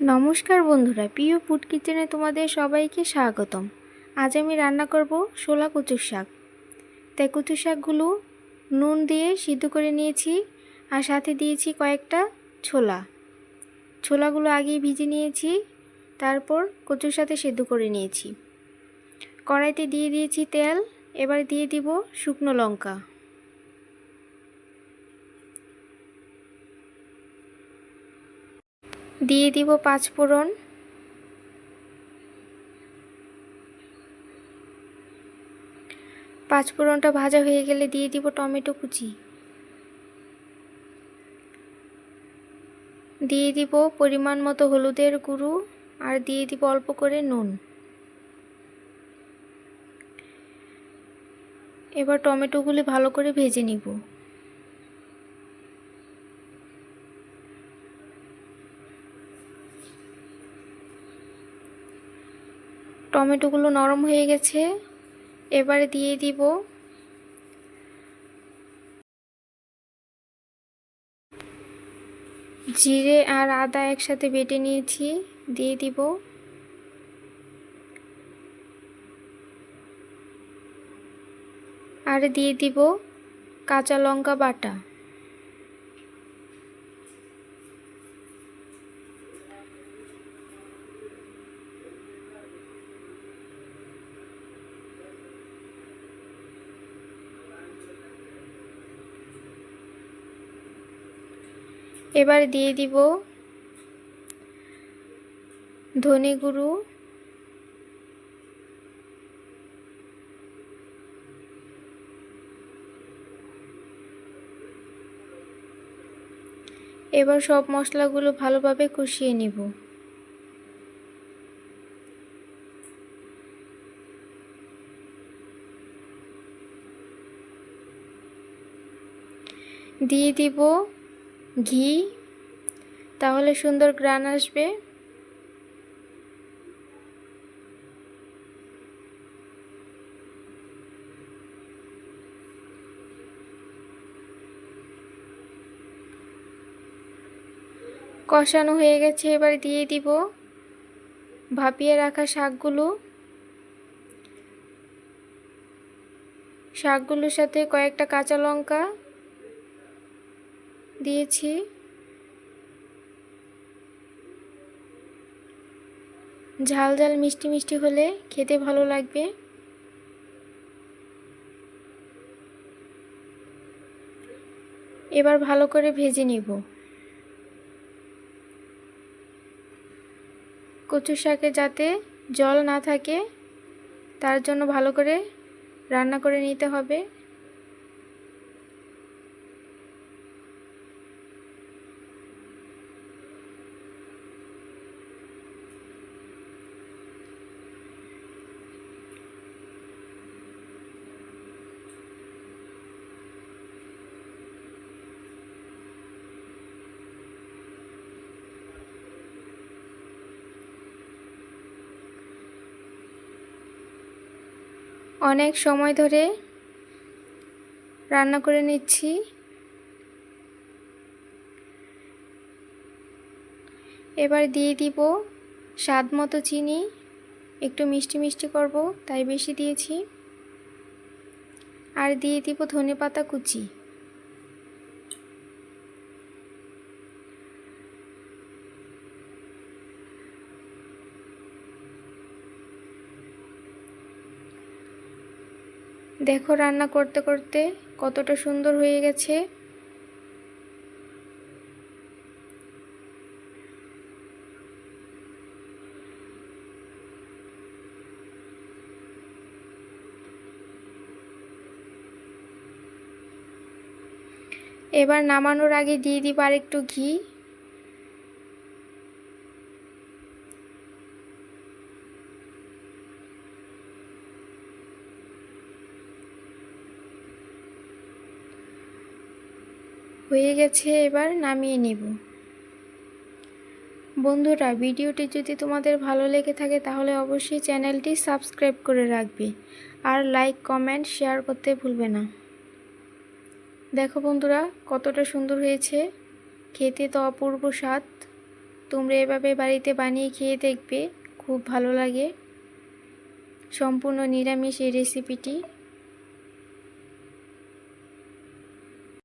নমস্কার বন্ধুরা, প্রিয় ফুড কিচেনে তোমাদের সবাইকে স্বাগতম। আজ আমি রান্না করব শোলা কচুর শাক। তাই কচুর শাকগুলো নুন দিয়ে সিদ্ধ করে নিয়েছি আর সাথে দিয়েছি কয়েকটা ছোলা। ছোলাগুলো আগেই ভিজে নিয়েছি, তারপর কচুর সাথে সিদ্ধ করে নিয়েছি। কড়াইতে দিয়ে দিয়েছি তেল, এবার দিয়ে দিব শুকনো লঙ্কা। দিয়ে দিব পাঁচ ফোড়ন। পাঁচ ফোড়নটা ভাজা হয়ে গেলে দিয়ে দিব টমেটো কুচি। দিয়ে দিব পরিমাণ মতো হলুদের গুঁড়ো আর দিয়ে দিব অল্প করে নুন। এবার টমেটোগুলি ভালো করে ভেজে নিব। টমেটোগুলো নরম হয়ে গেছে। এবারে দিয়ে দিব। জিরে আর আদা একসাথে বেটে নিয়েছি, দিয়ে দিব। আর দিয়ে দিব কাঁচা লঙ্কা বাটা। এবার দিয়ে দিব ধনে গুঁড়ো। এবার সব মশলাগুলো ভালোভাবে কষিয়ে নিব। দিয়ে দিব ঘি, তাহলে সুন্দর গ্রান আসবে। কষানো হয়ে গেছে, এবার দিয়ে দিব ভাপিয়ে রাখা শাকগুলো। শাকগুলোর সাথে কয়েকটা কাঁচা লঙ্কা দিয়েছি। ঝাল ঝাল, মিষ্টি মিষ্টি হলে খেতে ভালো লাগবে। এবার ভালো করে ভেজে নিব। কচু শাকে যাতে জল না থাকে, তার জন্য ভালো করে রান্না করে নিতে হবে। অনেক সময় ধরে রান্না করে নিচ্ছি। এবার দিয়ে দিব স্বাদ মতো চিনি। একটু মিষ্টি মিষ্টি করব, তাই বেশি দিয়েছি। আর দিয়ে দিব ধনে পাতা কুচি। দেখো রান্না করতে করতে কতটা সুন্দর হয়ে গেছে। এবার নামানোর আগে দিয়ে দিব আর একটু ঘি। হয়ে গেছে, এবার নামিয়ে নেব। বন্ধুরা, ভিডিওটি যদি তোমাদের ভালো লেগে থাকে, তাহলে অবশ্যই চ্যানেলটি সাবস্ক্রাইব করে রাখবে। আর লাইক, কমেন্ট, শেয়ার করতে ভুলবে না। দেখো বন্ধুরা, কতটা সুন্দর হয়েছে। খেতে তো অপূর্ব স্বাদ। তোমরা এভাবে বাড়িতে বানিয়ে খেয়ে দেখবে, খুব ভালো লাগে। সম্পূর্ণ নিরামিষ এই রেসিপিটি